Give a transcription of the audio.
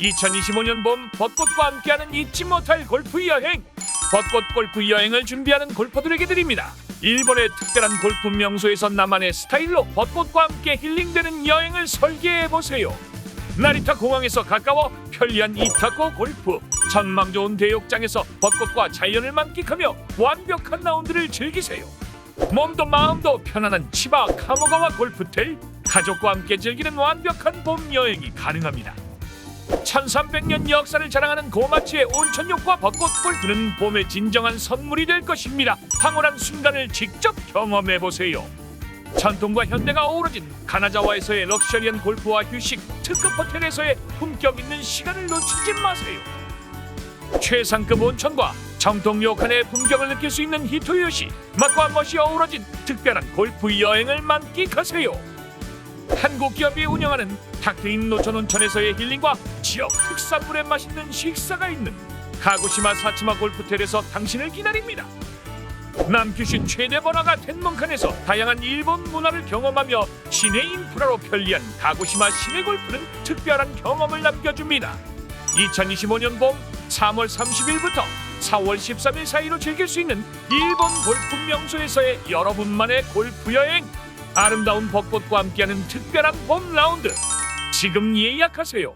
2025년 봄 벚꽃과 함께하는 잊지 못할 골프 여행. 벚꽃 골프 여행을 준비하는 골퍼들에게 드립니다. 일본의 특별한 골프 명소에서 나만의 스타일로 벚꽃과 함께 힐링되는 여행을 설계해 보세요. 나리타 공항에서 가까워 편리한 이타코 골프 전망 좋은 대욕장에서 벚꽃과 자연을 만끽하며 완벽한 라운드를 즐기세요. 몸도 마음도 편안한 치바 카모가와 골프텔 가족과 함께 즐기는 완벽한 봄 여행이 가능합니다 1300년 역사를 자랑하는 고마치의 온천욕과 벚꽃 골프는 봄의 진정한 선물이 될 것입니다 황홀한 순간을 직접 경험해 보세요 전통과 현대가 어우러진 가나자와에서의 럭셔리한 골프와 휴식, 특급 호텔에서의 품격 있는 시간을 놓치지 마세요. 최상급 온천과 정통 료칸의 풍경을 느낄 수 있는 히토요시, 맛과 멋이 어우러진 특별한 골프 여행을 만끽하세요. 한국 기업이 운영하는 탁 트인 노천 온천에서의 힐링과 지역 특산물의 맛있는 식사가 있는 가고시마 사치마 골프텔에서 당신을 기다립니다. 남규시 최대 번화가 텐몬칸에서 다양한 일본 문화를 경험하며 시내 인프라로 편리한 가고시마 시내 골프는 특별한 경험을 남겨줍니다. 2025년 봄 3월 30일부터 4월 13일 사이로 즐길 수 있는 일본 골프 명소에서의 여러분만의 골프 여행 아름다운 벚꽃과 함께하는 특별한 봄 라운드 지금 예약하세요.